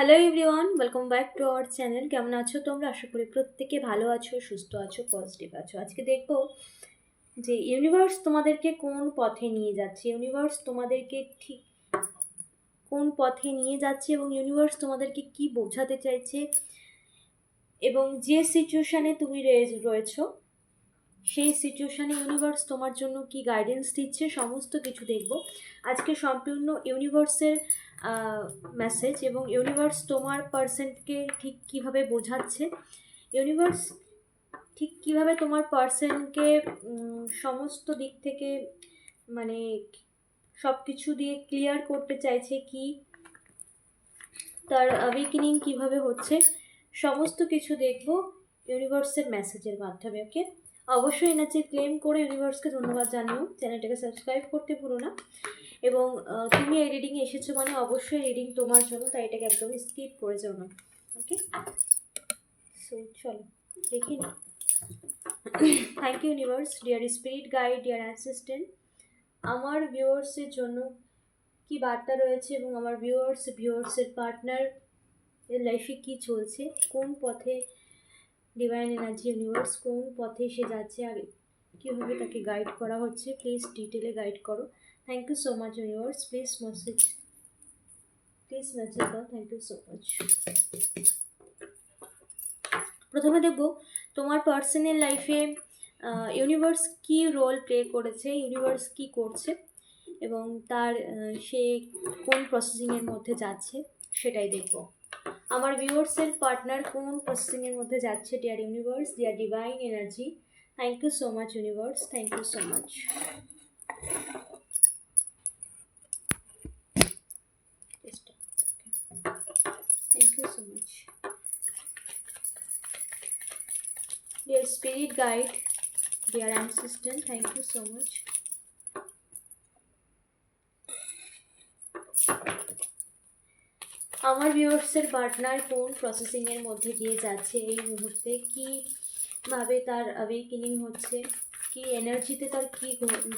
Hello everyone welcome back to our channel কেমন আছো তোমরা? আশা করি প্রত্যেকে ভালো আছো, সুস্থ আছো পজিটিভ আছো। আজকে দেখব যে ইউনিভার্স তোমাদেরকে কোন পথে নিয়ে যাচ্ছে ইউনিভার্স তোমাদেরকে ঠিক কোন পথে নিয়ে যাচ্ছে এবং ইউনিভার্স তোমাদেরকে কি বোঝাতে চাইছে এবং যে সিচুয়েশানে তুমি রয়েছো সেই সিচুয়েশানে ইউনিভার্স তোমার জন্য কি গাইডেন্স দিচ্ছে, সমস্ত কিছু দেখব। আজকে সম্পূর্ণ ইউনিভার্সের মেসেজ এবং ইউনিভার্স তোমার পার্সেন্টকে ঠিক কীভাবে বোঝাচ্ছে ইউনিভার্স ঠিক কীভাবে তোমার পার্সনকে সমস্ত দিক থেকে মানে সব কিছু দিয়ে ক্লিয়ার করতে চাইছে কি, তার অ্যাওয়েকেনিং কীভাবে হচ্ছে, সমস্ত কিছু দেখব ইউনিভার্সের মেসেজের মাধ্যমে ওকে অবশ্যই এনার্জি ক্লেম করে ইউনিভার্সকে ধন্যবাদ জানিও। চ্যানেলটাকে সাবস্ক্রাইব করতে ভুলো না। এবং তুমি এই রিডিংয়ে এসেছ মানে অবশ্যই রিডিং তোমার জন্য, তাই এটাকে একদম স্কিপ করে যাও না। ওকে সো চলো, দেখি না thank you universe dear spirit guide dear assistant আমার ভিউয়ার্সের জন্য কি বার্তা রয়েছে এবং আমার ভিউয়ার্স ভিউয়ার্সের পার্টনার লাইফে কী চলছে? কোন পথে ডিভাইন এনার্জি ইউনিভার্স কোন পথে সে যাচ্ছে আর কীভাবে তাকে গাইড করা হচ্ছে? প্লিজ ডিটেলে গাইড করো। Thank you so much universe please message please message দাও থ্যাংক ইউ সো মাচ প্রথমে দেখব, তোমার পার্সোনাল লাইফে ইউনিভার্স কি রোল প্লে করেছে? ইউনিভার্স কি করছে? এবং তার সে কোন প্রসেসিংয়ের মধ্যে যাচ্ছে? সেটাই দেখব। আমার ভিউয়ার্সের পার্টনার কোন প্রসেসিংয়ের মধ্যে যাচ্ছে dear universe dear divine energy thank you so much universe thank you so much thank you so much dear spirit guide dear assistant thank you so much আমার ভিউয়ার্সের পার্টনার কোন প্রসেসিংয়ের মধ্যে দিয়ে যাচ্ছে এই মুহূর্তে। কি ভাবে তার অ্যাওয়েকেনিং হচ্ছে? কি এনার্জিতে তার কি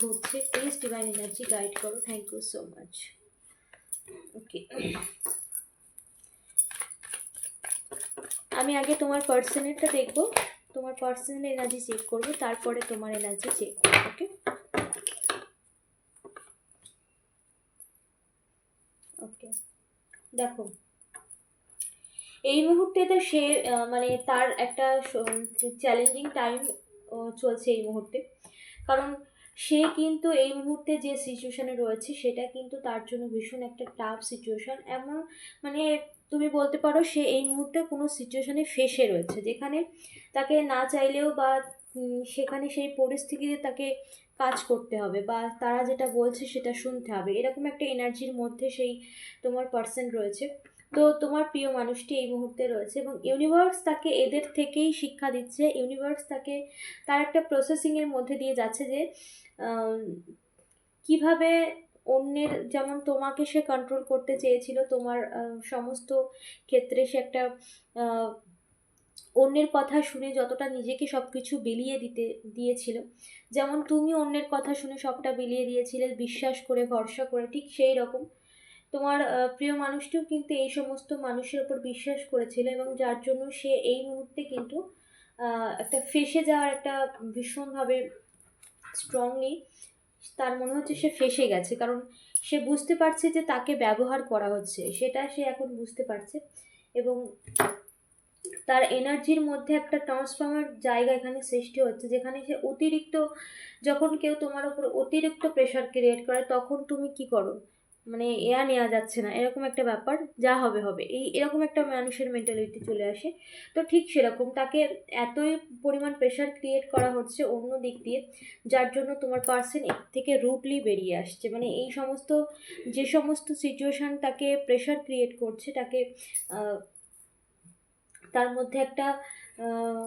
ঘটছে? প্লিজ ডিভাইন এনার্জি গাইড করো। Thank you so much okay আমি আগে তোমার পার্সোনালটা দেখব। তোমার পার্সোনাল এনার্জি চেক করব, তারপরে তোমার এনার্জি চেক করব ওকে দেখো। এই মুহূর্তে তো সে মানে তার একটা চ্যালেঞ্জিং টাইম চলছে এই মুহূর্তে। কারণ সে কিন্তু এই মুহূর্তে যে সিচুয়েশানে রয়েছে, সেটা কিন্তু তার জন্য ভীষণ একটা টাফ সিচুয়েশান এমন মানে তুমি বলতে পারো সে এই মুহূর্তে কোনো সিচুয়েশানে ফেসে রয়েছে, যেখানে তাকে না চাইলেও বা সেখানে সেই পরিস্থিতিতে তাকে কাজ করতে হবে বা তারা যেটা বলছে সেটা শুনতে হবে। এরকম একটা এনার্জির মধ্যে সেই তোমার পার্সন রয়েছে। তো তোমার প্রিয় মানুষটি এই মুহূর্তে রয়েছে এবং ইউনিভার্স তাকে এদের থেকেই শিক্ষা দিচ্ছে। ইউনিভার্স তাকে, তার একটা প্রসেসিংয়ের মধ্যে দিয়ে যাচ্ছে যে কীভাবে অন্যের, যেমন তোমাকে সে কন্ট্রোল করতে চেয়েছিল, তোমার সমস্ত ক্ষেত্রে সে একটা অন্যের কথা শুনে যতটা নিজেকে সব কিছু বিলিয়ে দিতে, দিয়েছিল। যেমন তুমি অন্যের কথা শুনে সবটা বিলিয়ে দিয়েছিলে, বিশ্বাস করে, ভরসা করে, ঠিক সেই রকম। তোমার প্রিয় মানুষটিও কিন্তু এই সমস্ত মানুষের ওপর বিশ্বাস করেছিল এবং যার জন্য সে এই মুহূর্তে কিন্তু একটা ফেসে যাওয়ার একটা ভীষণভাবে স্ট্রংলি তার মনে হচ্ছে সে ফেসে গেছে। কারণ সে বুঝতে পারছে যে তাকে ব্যবহার করা হচ্ছে। সেটা সে এখন বুঝতে পারছে এবং তার এনার্জির মধ্যে একটা ট্রান্সফর্মার জায়গা এখানে সৃষ্টি হচ্ছে, যেখানে সে অতিরিক্ত যখন কেউ তোমার উপর অতিরিক্ত প্রেশার ক্রিয়েট করে, তখন তুমি কি করো? মানে এয়া নেওয়া যাচ্ছে না, এরকম একটা ব্যাপার, যা হবে হবে। এই, এরকম একটা মানুষের মেন্টালিটি চলে আসে। তো ঠিক সেরকম, তাকে এতই পরিমাণ প্রেশার ক্রিয়েট করা হচ্ছে অন্য দিক দিয়ে, যার জন্য তোমার পার্সন এর থেকে রুটলি বেরিয়ে আসছে। মানে এই সমস্ত, যে সমস্ত সিচুয়েশান তাকে প্রেশার ক্রিয়েট করছে, তাকে তার মধ্যে একটা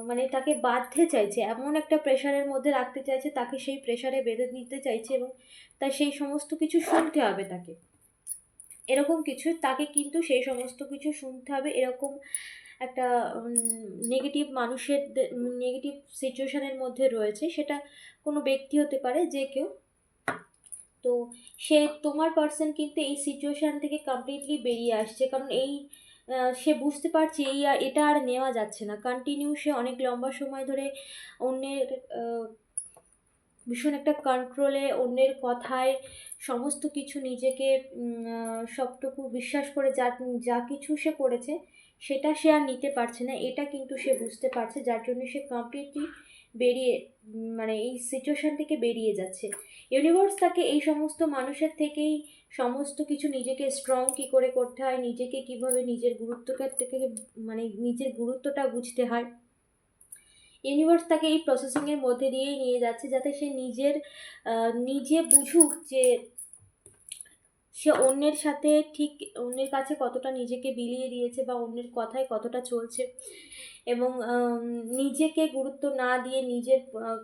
মানে তাকে বাঁধতে চাইছে, এমন একটা প্রেশারের মধ্যে রাখতে চাইছে, তাকে সেই প্রেশারে বেঁধে নিতে চাইছে এবং তার সেই সমস্ত কিছু শুনতে হবে তাকে। এরকম কিছু, তাকে কিন্তু সেই সমস্ত কিছু শুনতে হবে, এরকম একটা নেগেটিভ মানুষের নেগেটিভ সিচুয়েশানের মধ্যে রয়েছে, সেটা কোনো ব্যক্তি হতে পারে, যে কেউ। তো সে, তোমার পার্সন কিন্তু এই সিচুয়েশান থেকে কমপ্লিটলি বেরিয়ে আসছে, কারণ এই সে বুঝতে পারছে এই আর এটা আর নেওয়া যাচ্ছে না। কন্টিনিউ সে অনেক লম্বা সময় ধরে অন্যের ভীষণ একটা কন্ট্রোলে অন্যের কথায় সমস্ত কিছু নিজেকে সবটুকু বিশ্বাস করে যা যা কিছু সে করেছে সেটা সে আর নিতে পারছে না। এটা কিন্তু সে বুঝতে পারছে, যার জন্য সে কমপ্লিটলি বেরিয়ে মানে এই সিচুয়েশান থেকে বেরিয়ে যাচ্ছে। ইউনিভার্স তাকে এই সমস্ত মানুষের থেকেই সমস্ত কিছু নিজেকে স্ট্রং কী করে করতে হয়, নিজেকে কীভাবে নিজের গুরুত্বকে থেকে মানে নিজের গুরুত্বটা বুঝতে হয়। ইউনিভার্স তাকে এই প্রসেসিংয়ের মধ্যে দিয়েই নিয়ে যাচ্ছে যাতে সে নিজের নিজে বুঝুক যে সে অন্যের সাথে ঠিক অন্যের কাছে কতটা নিজেকে বিলিয়ে দিয়েছে বা অন্যের কথায় কতটা চলছে এবং নিজেকে গুরুত্ব না দিয়ে নিজের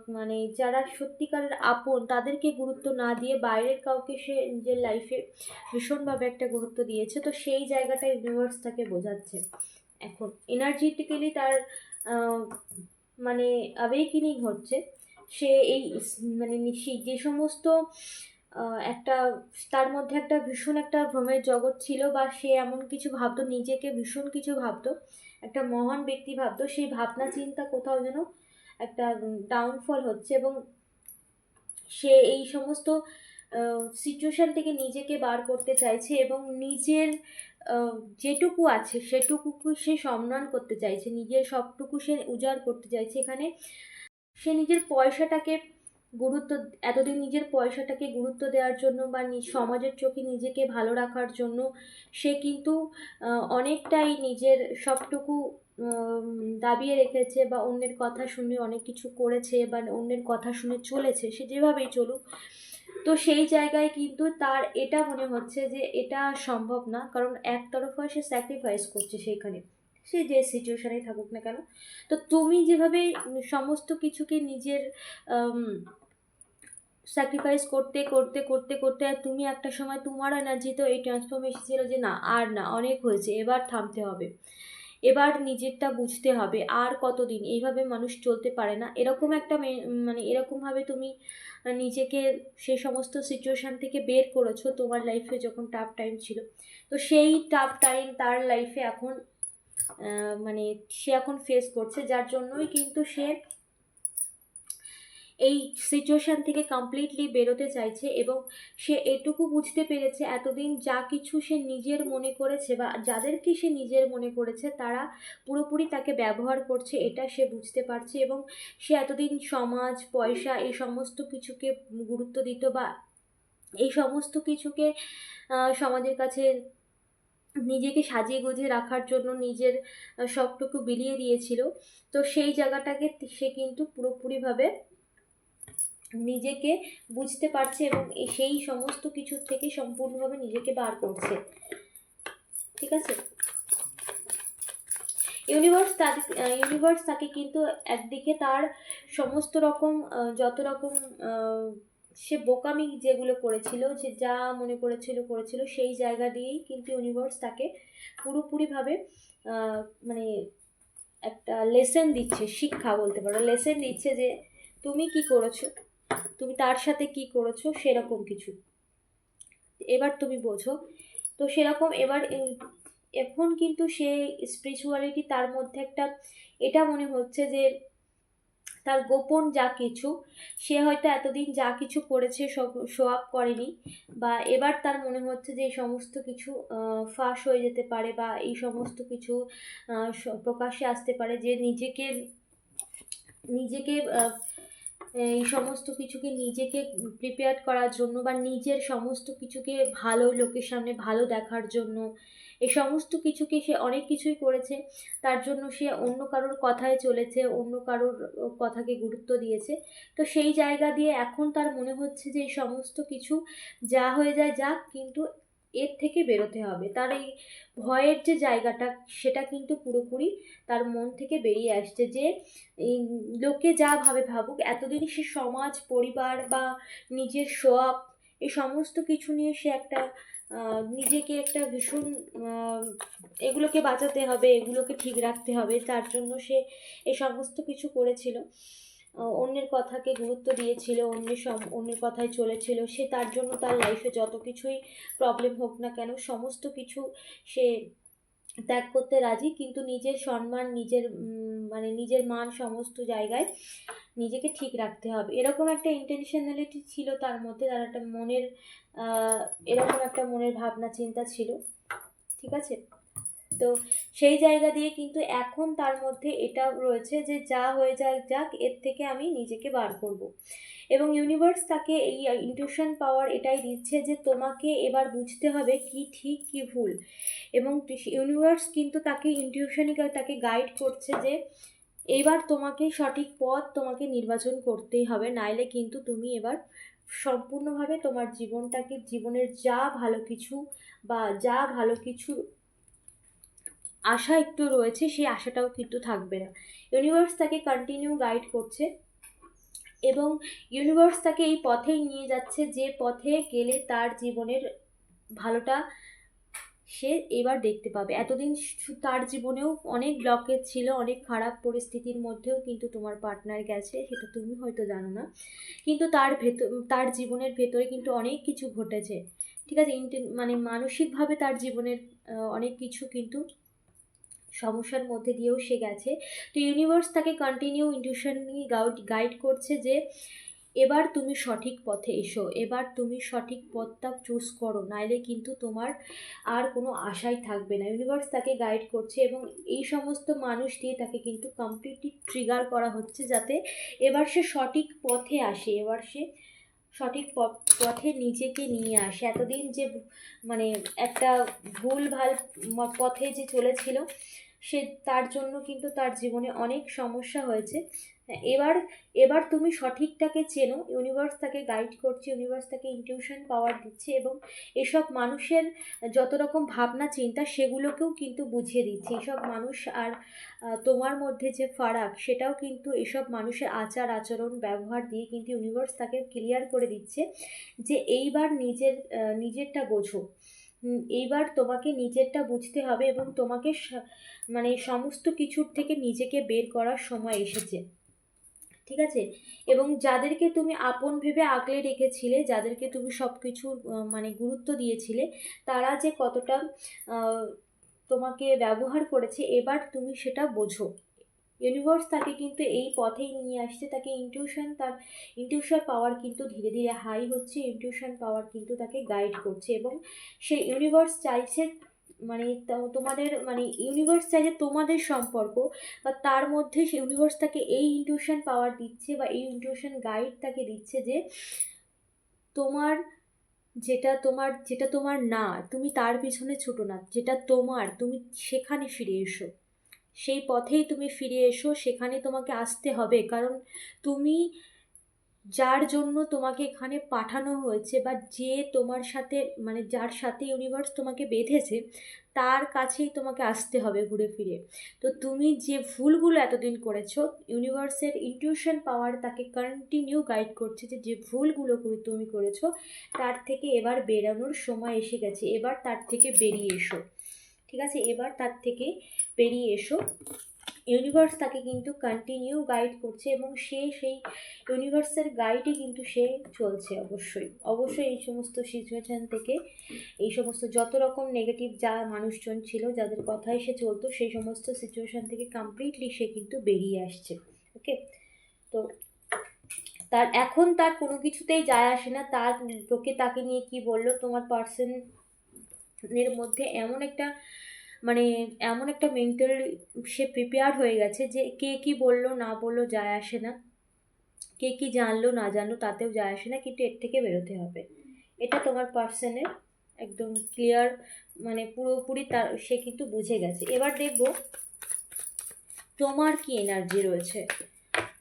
মানে যারা সত্যিকারের আপন তাদেরকে গুরুত্ব না দিয়ে বাইরের কাউকে সে নিজের লাইফে ভীষণভাবে একটা গুরুত্ব দিয়েছে। তো সেই জায়গাটা ইউনিভার্স তাকে বোঝাচ্ছে। এখন এনার্জেটিক্যালি তার মানে অ্যাওয়েকিনিং হচ্ছে। সে এই মানে যে সমস্ত একটা, তার মধ্যে একটা ভীষণ একটা ভ্রমের জগৎ ছিল বা সে এমন কিছু ভাবতো, নিজেকে ভীষণ কিছু ভাবতো, একটা মহান ব্যক্তি ভাবতো, সেই ভাবনা চিন্তা কোথাও যেন একটা ডাউনফল হচ্ছে এবং সে এই সমস্ত সিচুয়েশান থেকে নিজেকে বার করতে চাইছে এবং নিজের যেটুকু আছে সেটুকু সে সম্মান করতে চাইছে, নিজের সবটুকু সে উজাড় করতে চাইছে। এখানে সে নিজের পয়সাটাকে গুরুত্ব এতদিন নিজের পয়সাটাকে গুরুত্ব দেওয়ার জন্য বা সমাজের চোখে নিজেকে ভালো রাখার জন্য সে কিন্তু অনেকটাই নিজের সবটুকু দাবিয়ে রেখেছে বা অন্যের কথা শুনে অনেক কিছু করেছে বা অন্যের কথা শুনে চলেছে সে যেভাবেই চলুক। তো সেই জায়গায় কিন্তু তার এটা মনে হচ্ছে যে এটা সম্ভব না কারণ একতরফা সে স্যাক্রিফাইস করছে সেইখানে। সে যে সিচুয়েশানেই থাকুক না কেন। তো তুমি যেভাবে সমস্ত কিছুকে নিজের স্যাক্রিফাইস করতে করতে করতে করতে আর তুমি একটা সময় তোমার এনার্জিতেও এই ট্রান্সফরমেশন ছিল যে না, আর না, অনেক হয়েছে, এবার থামতে হবে। এবার নিজেরটা বুঝতে হবে, আর কতদিন? এইভাবে মানুষ চলতে পারে না। এরকম একটা মানে এরকমভাবে তুমি নিজেকে সে সমস্ত সিচুয়েশান থেকে বের করেছ তোমার লাইফে যখন টাফ টাইম ছিল। তো সেই টাফ টাইম তার লাইফে এখন মানে সে এখন ফেস করছে, যার জন্যই কিন্তু সে এই সিচুয়েশান থেকে কমপ্লিটলি বেরোতে চাইছে এবং সে এটুকু বুঝতে পেরেছে এতদিন যা কিছু সে নিজের মনে করেছে বা যাদেরকে সে নিজের মনে করেছে, তারা পুরোপুরি তাকে ব্যবহার করছে, এটা সে বুঝতে পারছে এবং সে এতদিন সমাজ, পয়সা এই সমস্ত কিছুকে গুরুত্ব দিত বা এই সমস্ত কিছুকে সমাজের কাছে নিজেকে সাজিয়ে গুজিয়ে রাখার জন্য নিজের সবটুকু বিলিয়ে দিয়েছিল। তো সেই জায়গাটাকে সে কিন্তু পুরোপুরিভাবে নিজেকে বুঝতে পারছে এবং সেই সমস্ত কিছু থেকে সম্পূর্ণভাবে নিজেকে বার করছে। ঠিক আছে? ইউনিভার্স তাকে ইউনিভার্স তাকে কিন্তু একদিকে তার সমস্ত রকম যত রকম সে বোকামি যেগুলো করেছিল যে যা মনে করেছিল করেছিল, সেই জায়গা দিয়েই কিন্তু ইউনিভার্স তাকে পুরোপুরিভাবে মানে একটা লেসন দিচ্ছে, শিক্ষা বলতে পারো। লেসন দিচ্ছে যে, তুমি কি করেছ? তুমি তার সাথে কি করেছ সেরকম কিছু। এবার তুমি বোঝো। তো সেরকম এবার এখন কিন্তু সে স্পিরিচুয়ালিটি তার মধ্যে একটা, এটা মনে হচ্ছে যে তার গোপন যা কিছু, সে হয়তো এতদিন যা কিছু করেছে শো আপ করেনি বা এবার তার মনে হচ্ছে যে এই সমস্ত কিছু ফাঁস হয়ে যেতে পারে বা এই সমস্ত কিছু প্রকাশ্যে আসতে পারে যে নিজেকে নিজেকে এই সমস্ত কিছুকে নিজেকে প্রিপেয়ার করার জন্য বা নিজের সমস্ত কিছুকে ভালো লোকের সামনে ভালো দেখার জন্য, এই সমস্ত কিছুকে সে অনেক কিছুই করেছে। তার জন্য সে অন্য কারোর কথায় চলেছে, অন্য কারোর কথাকে গুরুত্ব দিয়েছে। তো সেই জায়গা দিয়ে এখন তার মনে হচ্ছে যে এই সমস্ত কিছু যা হয়ে যায় যাক, কিন্তু এর থেকে বেরোতে হবে। তার এই ভয়ের যে জায়গাটা, সেটা কিন্তু পুরোপুরি তার মন থেকে বেরিয়ে আসছে যে, এই লোকে যা ভাবে ভাবুক, এতদিন সে সমাজ, পরিবার বা নিজের শোয়াব এই সমস্ত কিছু নিয়ে সে একটা নিজেকে একটা ভীষণ এগুলোকে বাঁচাতে হবে, এগুলোকে ঠিক রাখতে হবে, তার জন্য সে এই সমস্ত কিছু করেছিল। অন্যের কথাকে গুরুত্ব দিয়েছিল, অন্যের সম, অন্যের কথায় চলেছিল, সে তার জন্য তার লাইফে যত কিছুই প্রবলেম হোক না কেন, সমস্ত কিছু সে ত্যাগ করতে রাজি। কিন্তু নিজের সম্মান, নিজের মানে নিজের মান সমস্ত জায়গায় নিজেকে ঠিক রাখতে হবে। এরকম একটা ইন্টেনশনালিটি ছিল তার মধ্যে, তার একটা মনের এরকম একটা মনের ভাবনা, চিন্তা ছিল। ঠিক আছে? তো সেই জায়গা দিয়ে কিন্তু এখন তার মধ্যে এটা রয়েছে যে যা হয়ে যাক যাক, এর থেকে আমি নিজেকে বার করব। এবং ইউনিভার্স তাকে এই ইনটিউশন পাওয়ার এটাই দিচ্ছে যে তোমাকে এবার বুঝতে হবে কি ঠিক, কি ভুল। এবং ইউনিভার্স কিন্তু তাকে ইনটিউশনই তাকে গাইড করছে যে এবার তোমাকে সঠিক পথ তোমাকে নির্বাচন করতেই হবে, নাইলে কিন্তু তুমি এবার সম্পূর্ণভাবে তোমার জীবনটাকে, জীবনের যা ভালো কিছু বা যা ভালো কিছু আশা একটু রয়েছে, সেই আশাটাও কিন্তু থাকবে না। ইউনিভার্স তাকে কন্টিনিউ গাইড করছে এবং ইউনিভার্স তাকে এই পথেই নিয়ে যাচ্ছে যে পথে গেলে তার জীবনের ভালোটা সে এবার দেখতে পাবে। এতদিন তার জীবনেও অনেক ব্লকেজ ছিল, অনেক খারাপ পরিস্থিতির মধ্যেও কিন্তু তোমার পার্টনার গেছে, সেটা তুমি হয়তো জানো না। কিন্তু তার ভেতর, তার জীবনের ভেতরে কিন্তু অনেক কিছু ঘটেছে। ঠিক আছে? ইন্টেন মানে মানসিকভাবে তার জীবনের অনেক কিছু কিন্তু সমস্যার মধ্যে দিয়েও সে গেছে। তো ইউনিভার্স তাকে কন্টিনিউ ইনটিউশন গাইড গাইড করছে যে, এবার তুমি সঠিক পথে এসো, এবার তুমি সঠিক পথটা চুজ করো, নাইলে কিন্তু তোমার আর কোনো আশাই থাকবে না। ইউনিভার্স তাকে গাইড করছে এবং এই সমস্ত মানুষ দিয়ে তাকে কিন্তু কমপ্লিটলি ট্রিগার করা হচ্ছে যাতে এবার সে সঠিক পথে আসে, এবার সে সঠিক পথে নিজেকে নিয়ে আসে। এতদিন যে মানে একটা ভুল ভালো পথে যে চলেছিল, সে তার জন্য কিন্তু তার জীবনে অনেক সমস্যা হয়েছে। এবার এবার তুমি সঠিকটাকে চেনো ইউনিভার্স তাকে গাইড করছে ইউনিভার্স তাকে ইনটিউশন পাওয়ার দিচ্ছে এবং এসব মানুষের যত রকম ভাবনা, চিন্তা সেগুলোকেও কিন্তু বুঝিয়ে দিচ্ছে। এসব মানুষ আর তোমার মধ্যে যে ফারাক, সেটাও কিন্তু এসব মানুষের আচার, আচরণ, ব্যবহার দিয়ে কিন্তু ইউনিভার্স তাকে ক্লিয়ার করে দিচ্ছে যে এইবার নিজের নিজেরটা বোঝো। এইবার তোমাকে নিজেরটা বুঝতে হবে এবং তোমাকে মানে সমস্ত কিছুর থেকে নিজেকে বের করার সময় এসেছে। ঠিক আছে? এবং যাদেরকে তুমি আপন ভেবে আগলে রেখেছিলে, যাদেরকে তুমি সব কিছু মানে গুরুত্ব দিয়েছিলে, তারা যে কতটা তোমাকে ব্যবহার করেছে, এবার তুমি সেটা বোঝো। ইউনিভার্স তাকে কিন্তু এই পথেই নিয়ে আসছে, তাকে ইনটিউশন তার ইনটিউশন পাওয়ার কিন্তু ধীরে ধীরে হাই হচ্ছে ইনটিউশন পাওয়ার কিন্তু তাকে গাইড করছে এবং সেই ইউনিভার্স চাইছে মানে তোমাদের মানে ইউনিভার্স চাই যে তোমাদের সম্পর্ক, বা তার মধ্যে ইউনিভার্স তাকে এই ইনটিউশন পাওয়ার দিচ্ছে বা এই ইনটিউশন গাইড তাকে দিচ্ছে যে তোমার যেটা তোমার যেটা তোমার না, তুমি তার পিছনে ছোটো না, যেটা তোমার, তুমি সেখানে ফিরে এসো। সেই পথেই তুমি ফিরে এসো, সেখানে তোমাকে আসতে হবে। কারণ তুমি যার জন্য তোমাকে এখানে পাঠানো হয়েছে বা যে তোমার সাথে মানে যার সাথে ইউনিভার্স তোমাকে বেঁধেছে, তার কাছেই তোমাকে আসতে হবে ঘুরে ফিরে। তো তুমি যে ভুলগুলো এতদিন করেছ ইউনিভার্সের ইনটিউশন পাওয়ার তাকে কন্টিনিউ গাইড করছে যে যে ভুলগুলো তুমি করেছ, তার থেকে এবার বেরানোর সময় এসে গেছে। এবার তার থেকে বেরিয়ে এসো। ঠিক আছে? এবার তার থেকে বেরিয়ে এসো। ইউনিভার্স তাকে কিন্তু কন্টিনিউ গাইড করছে এবং সে সেই ইউনিভার্সের গাইডে কিন্তু সে চলছে অবশ্যই। অবশ্যই এই সমস্ত সিচুয়েশান থেকে এই সমস্ত যত রকম নেগেটিভ যা মানুষজন ছিল, যাদের কথায় সে চলতো, সেই সমস্ত সিচুয়েশান থেকে কমপ্লিটলি সে কিন্তু বেরিয়ে আসছে। ওকে তো তার এখন তার কোনো কিছুতেই যায় আসে না। তার তোকে তাকে নিয়ে কি বলল? তোমার পার্সনের মধ্যে এমন একটা মানে এমন একটা মেন্টাল সে প্রিপেয়ার হয়ে গেছে যে কে কী বলল, না বলল যায় আসে না। কে কী জানলো, না জানলো তাতেও যায় আসে না, কিন্তু এর থেকে বেরোতে হবে। এটা তোমার পার্সনের একদম ক্লিয়ার মানে পুরোপুরি তার, সে কিন্তু বুঝে গেছে। এবার দেখব তোমার কি এনার্জি রয়েছে?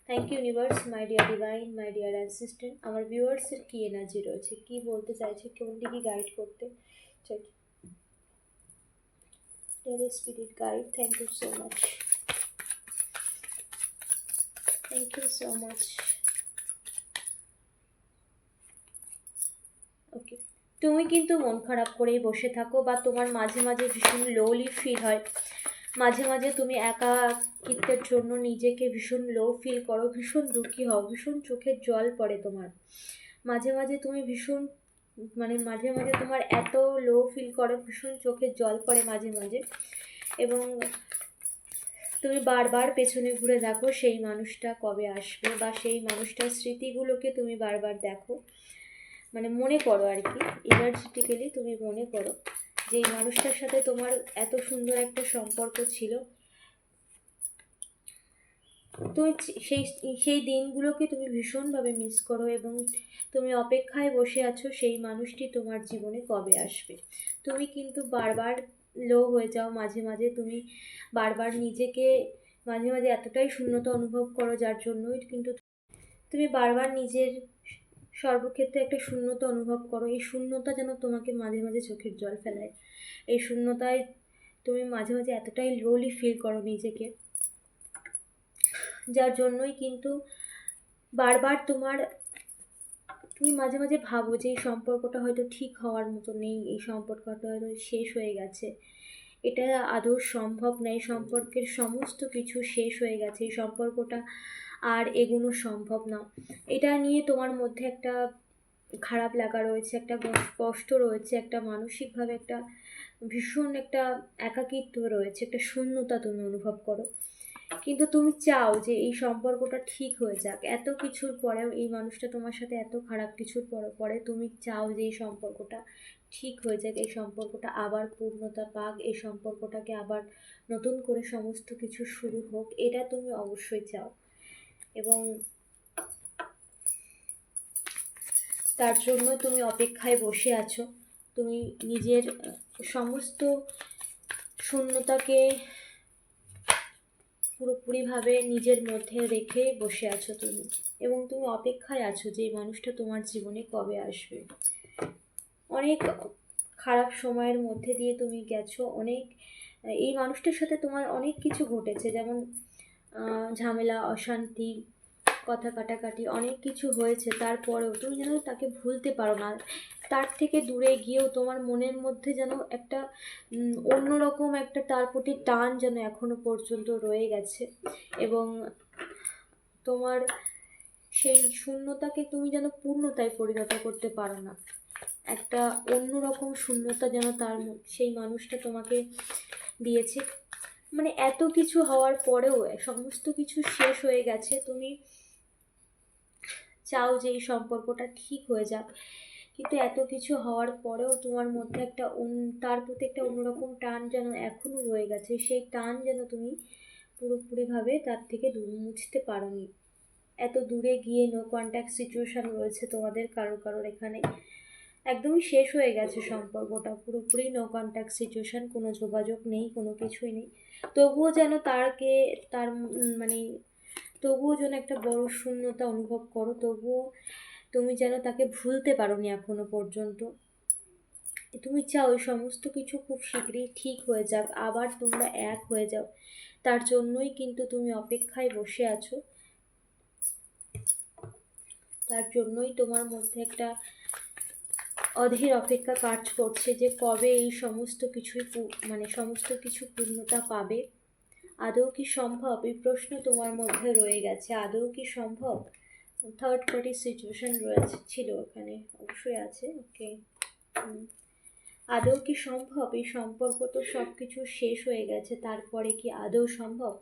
Thank you universe my dear divine my dear assistant আমার ভিউয়ার্সের কী এনার্জি রয়েছে? কি বলতে চাইছে? কোন দিকে গাইড করতে চাইছে? Dear Spirit Guide, thank you so much. Thank you so much. ওকে তুমি কিন্তু মন খারাপ করেই বসে থাকো বা তোমার মাঝে মাঝে ভীষণ লোলি ফিল হয় মাঝে মাঝে তুমি একাকিত্বের জন্য নিজেকে ভীষণ লো ফিল করো ভীষণ দুঃখী হও ভীষণ চোখের জল পড়ে তোমার মাঝে মাঝে তুমি ভীষণ মানে মাঝে মাঝে তোমার এত লো ফিল করো, ভীষণ চোখের জল পড়ে মাঝে মাঝে। এবং তুমি বারবার পেছনে ঘুরে দেখো সেই মানুষটা কবে আসবে বা সেই মানুষটার স্মৃতিগুলোকে তুমি বারবার দেখো। মানে মনে করো আর কি এনার্জেটিক্যালি তুমি মনে করো যে এই মানুষটার সাথে তোমার এত সুন্দর একটা সম্পর্ক ছিল। তুমি সেই সেই দিনগুলোকে তুমি ভীষণভাবে মিস করো এবং তুমি অপেক্ষায় বসে আছো সেই মানুষটি তোমার জীবনে কবে আসবে। তুমি কিন্তু বারবার লো হয়ে যাও মাঝে মাঝে, তুমি বারবার নিজেকে মাঝে মাঝে এতটাই শূন্যতা অনুভব করো যার জন্যই কিন্তু তুমি বারবার নিজের সর্বক্ষেত্রে একটা শূন্যতা অনুভব করো। এই শূন্যতা যেন তোমাকে মাঝে মাঝে চোখের জল ফেলায়। এই শূন্যতায় তুমি মাঝে মাঝে এতটাই লোলি ফিল করো নিজেকে। যার জন্যই কিন্তু বারবার তোমার, তুমি মাঝে মাঝে ভাবো যে এই সম্পর্কটা হয়তো ঠিক হওয়ার মতো নেই, এই সম্পর্কটা হয়তো শেষ হয়ে গেছে। এটা আদৌ সম্ভব না, এই সম্পর্কের সমস্ত কিছু শেষ হয়ে গেছে, এই সম্পর্কটা আর এগোনো সম্ভব না। এটা নিয়ে তোমার মধ্যে একটা খারাপ লাগা রয়েছে, একটা কষ- কষ্ট রয়েছে, একটা মানসিকভাবে একটা ভীষণ একটা একাকিত্ব রয়েছে, একটা শূন্যতা তুমি অনুভব করো। কিন্তু তুমি চাও যে এই সম্পর্কটা ঠিক হয়ে যাক। এত কিছুর পরেও এই মানুষটা তোমার সাথে এত খারাপ কিছুর পরে পরে তুমি চাও যে এই সম্পর্কটা ঠিক হয়ে যাক, এই সম্পর্কটা আবার পূর্ণতা পাক, এই সম্পর্কটাকে আবার নতুন করে সমস্ত কিছু শুরু হোক, এটা তুমি অবশ্যই চাও। এবং তার জন্য তুমি অপেক্ষায় বসে আছো। তুমি নিজের সমস্ত শূন্যতাকে পুরোপুরিভাবে নিজের মধ্যে রেখে বসে আছো তুমি। এবং তুমি অপেক্ষায় আছো যে এই মানুষটা তোমার জীবনে কবে আসবে। অনেক খারাপ সময়ের মধ্যে দিয়ে তুমি গেছো। অনেক, এই মানুষটার সাথে তোমার অনেক কিছু ঘটেছে। যেমন ঝামেলা, অশান্তি কথা কাটাকাটি অনেক কিছু হয়েছে, তারপরেও তুমি যেন তাকে ভুলতে পারো না। তার থেকে দূরে গিয়েও তোমার মনের মধ্যে যেন একটা অন্যরকম একটা তার প্রতি টান যেন এখনও পর্যন্ত রয়ে গেছে। এবং তোমার সেই শূন্যতাকে তুমি যেন পূর্ণতায় পরিণত করতে পারো না। একটা অন্যরকম শূন্যতা যেন তার সেই মানুষটা তোমাকে দিয়েছে। মানে এত কিছু হওয়ার পরেও সমস্ত কিছু শেষ হয়ে গেছে। তুমি চাও যে এই সম্পর্কটা ঠিক হয়ে যাক। কিন্তু এত কিছু হওয়ার পরেও তোমার মধ্যে একটা তার প্রতি একটা অন্যরকম টান যেন এখনও রয়ে গেছে। সেই টান যেন তুমি পুরোপুরিভাবে তার থেকে দূর মুছতে পারোনি। এত দূরে গিয়ে নো কন্ট্যাক্ট সিচুয়েশান রয়েছে তোমাদের কারোর কারোর এখানে। একদমই শেষ হয়ে গেছে সম্পর্কটা। পুরোপুরি নো কন্ট্যাক্ট সিচুয়েশান কোনো যোগাযোগ নেই, কোনো কিছুই নেই। তবুও যেন তারকে, তার মানে তবুও যেন একটা বড় শূন্যতা অনুভব করো, তবুও তুমি যেন তাকে ভুলতে পারোনি এখনও পর্যন্ত। তুমি চাও ওই সমস্ত কিছু খুব শীঘ্রই ঠিক হয়ে যাক, আবার তোমরা এক হয়ে যাও। তার জন্যই কিন্তু তুমি অপেক্ষায় বসে আছো। তার জন্যই তোমার মধ্যে একটা অধীর অপেক্ষা কাজ করছে যে কবে এই সমস্ত কিছুই মানে সমস্ত কিছু পূর্ণতা পাবে। আদৌ কি সম্ভব? এই প্রশ্ন তোমার মধ্যে রয়ে গেছে। আদৌ কি সম্ভব? থার্ড পার্টি সিচুয়েশন রয়েছে, ছিল ওখানে, অবশ্যই আছে ওকে আদৌ কি সম্ভব? এই সম্পর্ক তো সব কিছু শেষ হয়ে গেছে, তারপরে কি আদৌ সম্ভব?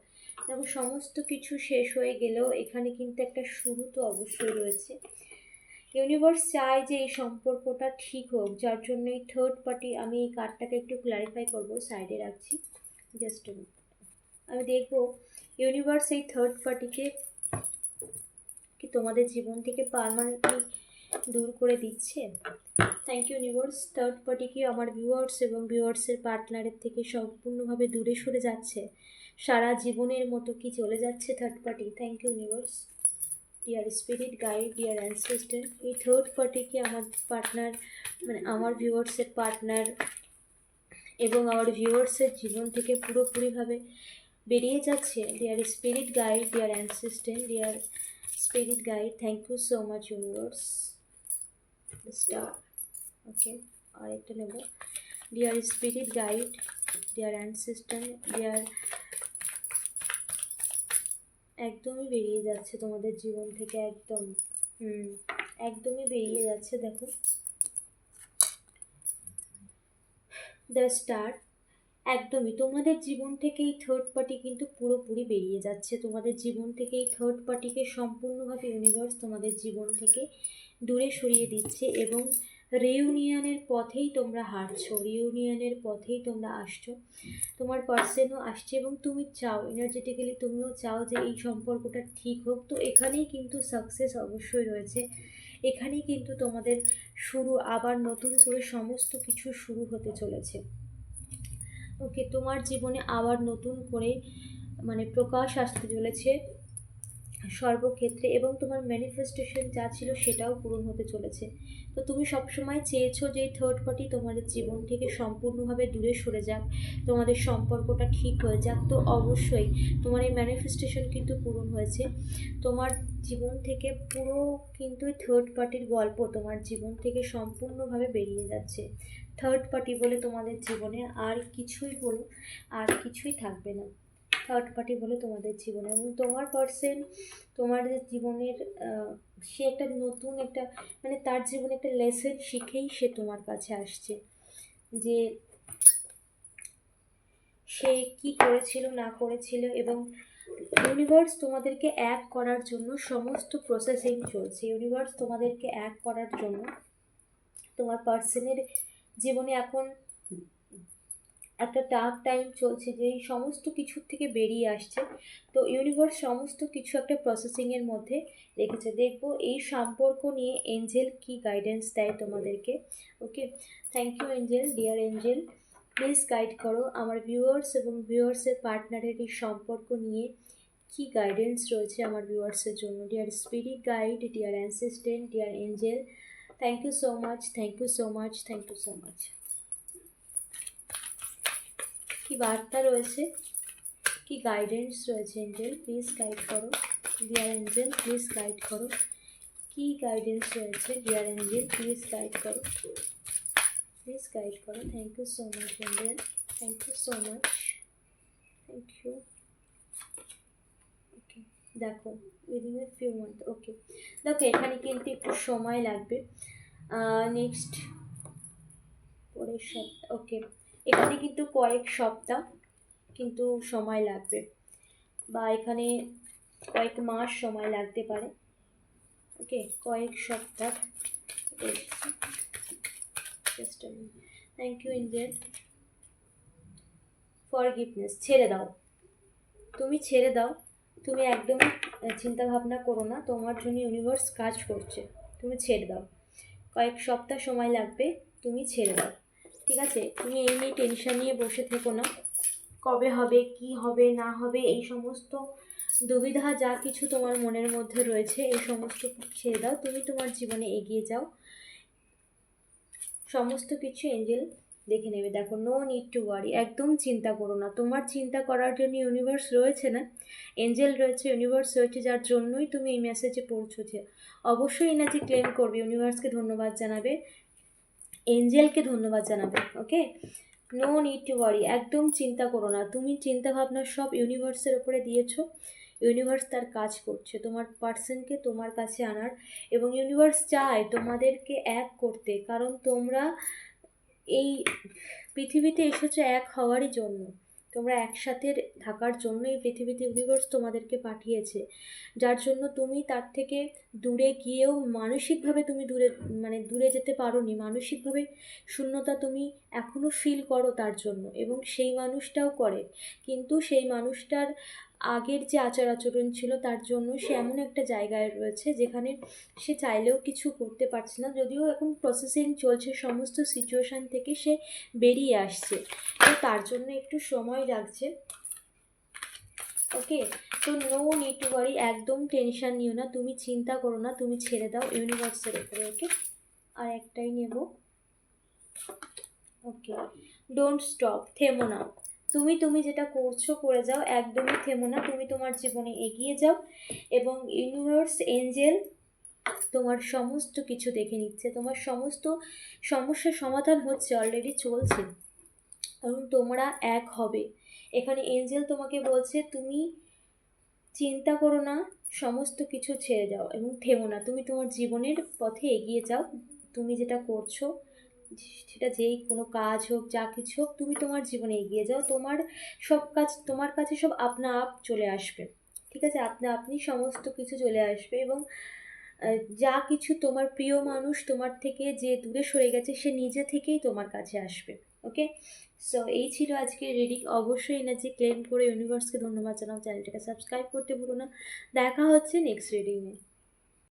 দেখো, সমস্ত কিছু শেষ হয়ে গেলেও এখানে কিন্তু একটা শুরু তো অবশ্যই রয়েছে। ইউনিভার্স চায় যে এই সম্পর্কটা ঠিক হোক, যার জন্য এই থার্ড পার্টি আমি এই কার্ডটাকে একটু ক্লারিফাই করব সাইডে রাখছি। জাস্ট আমি দেখব ইউনিভার্স এই থার্ড পার্টিকে কি তোমাদের জীবন থেকে পারমানেন্টলি দূর করে দিচ্ছে? Thank you universe third party কি আমার ভিউয়ার্স এবং ভিউয়ার্সের পার্টনারের থেকে সম্পূর্ণভাবে দূরে সরে যাচ্ছে। সারা জীবনের মতো কি চলে যাচ্ছে third party thank you universe dear spirit guide dear ancestor এই থার্ড পার্টি কি আমার পার্টনার মানে আমার ভিউয়ার্সের পার্টনার এবং আমার ভিউয়ার্সের জীবন থেকে পুরোপুরিভাবে বেরিয়ে যাচ্ছে। Dear spirit guide dear ancestor dear spirit guide thank you so much universe star okay আর একটা নেব। Dear spirit guide dear ancestor dear একদমই বেরিয়ে যাচ্ছে তোমাদের জীবন থেকে, একদম। হুম, একদমই বেরিয়ে যাচ্ছে, দেখো। দ্য স্টার একদমই। তোমাদের জীবন থেকে এই থার্ড পার্টি কিন্তু পুরোপুরি বেরিয়ে যাচ্ছে। তোমাদের জীবন থেকে এই থার্ড পার্টিকে সম্পূর্ণভাবে ইউনিভার্স তোমাদের জীবন থেকে দূরে সরিয়ে দিচ্ছে এবং রিউনিয়নের পথেই তোমরা হাঁটছো রিউনিয়নের পথেই তোমরা আসছো। তোমার পার্সেনও আসছে এবং তুমি চাও এনার্জেটিক্যালি তুমিও চাও যে এই সম্পর্কটা ঠিক হোক। তো এখানেই কিন্তু সাকসেস অবশ্যই রয়েছে। এখানেই কিন্তু তোমাদের শুরু, আবার নতুন করে সমস্ত কিছু শুরু হতে চলেছে। ওকে তোমার জীবনে আবার নতুন করে মানে প্রকাশ আসতে চলেছে সর্বক্ষেত্রে এবং তোমার ম্যানিফেস্টেশন যা ছিল সেটাও পূরণ হতে চলেছে। তো তুমি সবসময় চেয়েছো যে থার্ড পার্টি তোমাদের জীবন থেকে সম্পূর্ণভাবে দূরে সরে যাক, তোমাদের সম্পর্কটা ঠিক হয়ে যাক। তো অবশ্যই তোমার এই ম্যানিফেস্টেশন কিন্তু পূরণ হয়েছে। তোমার জীবন থেকে পুরো কিন্তু থার্ড পার্টির গল্প তোমার জীবন থেকে সম্পূর্ণভাবে বেরিয়ে যাচ্ছে। থার্ড পার্টি বলে তোমাদের জীবনে আর কিছুই বলো, আর কিছুই থাকবে না। থার্ড পার্টি বলে তোমাদের জীবনে এবং তোমার পার্সন তোমার জীবনের সে একটা নতুন একটা মানে তার জীবনে একটা লেসেন শিখেই সে তোমার কাছে আসছে। যে সে কি করেছিল, না করেছিল এবং ইউনিভার্স তোমাদেরকে এক করার জন্য সমস্ত প্রসেসিং চলছে। ইউনিভার্স তোমাদেরকে এক করার জন্য তোমার পার্সনের জীবনে এখন একটা টাফ টাইম চলছে যে এই সমস্ত কিছুর থেকে বেরিয়ে আসছে। তো ইউনিভার্স সমস্ত কিছু একটা প্রসেসিংয়ের মধ্যে রেখেছে। দেখব এই সম্পর্ক নিয়ে এঞ্জেল কি গাইডেন্স দেয় তোমাদেরকে। Okay thank you angel dear angel please guide করো। আমার ভিউয়ার্স এবং ভিউয়ার্সের পার্টনারের এই সম্পর্ক নিয়ে কি গাইডেন্স রয়েছে আমার ভিউয়ার্সের জন্য? Dear spirit guide dear ancestor dear angel thank you so much thank you so much thank you so much কি বার্তা রয়েছে? কি গাইডেন্স রয়েছে এঞ্জেল প্লিজ গাইড করো। ডিয়ার এঞ্জেল প্লিজ গাইড করো। কি গাইডেন্স রয়েছে ডিয়ার এঞ্জেল প্লিজ গাইড করো। প্লিজ গাইড করো। Thank you so much angel thank you so much thank you দেখো within a few month okay দেখো, এখানে কিন্তু একটু সময় লাগবে। নেক্সট পরের সপ্তাহ ওকে এখানে কিন্তু কয়েক সপ্তাহ কিন্তু সময় লাগবে। বা এখানে কয়েক মাস সময় লাগতে পারে। ওকে কয়েক সপ্তাহ। থ্যাংক ইউ ইন্ডিয়ান ফরগিভনেস ছেড়ে দাও। তুমি ছেড়ে দাও। তুমি একদম চিন্তা ভাবনা করো না, তোমার জন্য ইউনিভার্স কাজ করছে। তুমি ছেড়ে দাও। কয়েক সপ্তাহ সময় লাগবে, তুমি ছেড়ে দাও। ঠিক আছে? তুমি এই নিয়ে টেনশন নিয়ে বসে থেকো না। কবে হবে, কি হবে, না হবে, এই সমস্ত দুবিধা যা কিছু তোমার মনের মধ্যে রয়েছে, এই সমস্ত ছেড়ে দাও। তুমি তোমার জীবনে এগিয়ে যাও। সমস্ত কিছু, এঞ্জেল দেখে নেবে। দেখো নো নিড টু ওয়ারি একদম চিন্তা করো না। তোমার চিন্তা করার জন্য ইউনিভার্স রয়েছে না? এঞ্জেল রয়েছে ইউনিভার্স রয়েছে, যার জন্যই তুমি এই মেসেজে পৌঁছছে অবশ্যই এনার্জি ক্লেম করবে। ইউনিভার্সকে ধন্যবাদ জানাবে এঞ্জেলকে ধন্যবাদ জানাবে okay no need to worry একদম চিন্তা করো না। তুমি চিন্তা ভাবনা সব ইউনিভার্সের উপরে দিয়েছ। ইউনিভার্স তার কাজ করছে, তোমার পার্সনকে তোমার কাছে আনার। এবং ইউনিভার্স চায় তোমাদেরকে এক করতে। কারণ তোমরা এই পৃথিবীতে এসেছে এক হওয়ারই জন্য। তোমরা একসাথে থাকার জন্য এই পৃথিবীতে ইউনিভার্স তোমাদেরকে পাঠিয়েছে। যার জন্য তুমি তার থেকে দূরে গিয়েও মানসিকভাবে তুমি দূরে মানে দূরে যেতে পারো নি মানসিকভাবে শূন্যতা তুমি এখনও ফিল করো তার জন্য এবং সেই মানুষটাও করে। কিন্তু সেই মানুষটার আগের যে আচার আচরণ ছিল তার জন্য সে এমন একটা জায়গায় রয়েছে যেখানে সে চাইলেও কিছু করতে পারছে না। যদিও এখন প্রসেসিং চলছে, সমস্ত সিচুয়েশান থেকে সে বেরিয়ে আসছে। তো তার জন্য একটু সময় লাগছে। ওকে তো নো নিড টু ওয়ারি একদম টেনশান নিও না। তুমি চিন্তা করো না, তুমি ছেড়ে দাও ইউনিভার্সের উপরে ওকে আর একটাই নেব। ওকে ডোন্ট স্টপ থেমো না। তুমি তুমি যেটা করছ, করে যাও। একদমই থেমো না। তুমি তোমার জীবনে এগিয়ে যাও এবং ইউনিভার্স এঞ্জেল তোমার সমস্ত কিছু দেখে নিচ্ছে। তোমার সমস্ত সমস্যার সমাধান হচ্ছে অলরেডি চলছে। এবং তোমরা এক হবে। এখানে এঞ্জেল তোমাকে বলছে, তুমি চিন্তা করো না, সমস্ত কিছু ছেড়ে যাও এবং থেমো না। তুমি তোমার জীবনের পথে এগিয়ে যাও। তুমি যেটা করছ সেটা যেই কোনো কাজ হোক, যা কিছু হোক, তুমি তোমার জীবনে এগিয়ে যাও। তোমার সব কাজ, তোমার কাছে সব আপনা আপ চলে আসবে। ঠিক আছে? আপনা আপনি সমস্ত কিছু চলে আসবে এবং যা কিছু তোমার প্রিয় মানুষ তোমার থেকে যে দূরে সরে গেছে, সে নিজে থেকেই তোমার কাছে আসবে। ওকে সো এই ছিল আজকে রিডিং অবশ্যই এনার্জি ক্লেম করে ইউনিভার্সকে ধন্যবাদ জানাও। চ্যানেলটাকে সাবস্ক্রাইব করতে ভুলো না। দেখা হচ্ছে নেক্সট রিডিংয়ে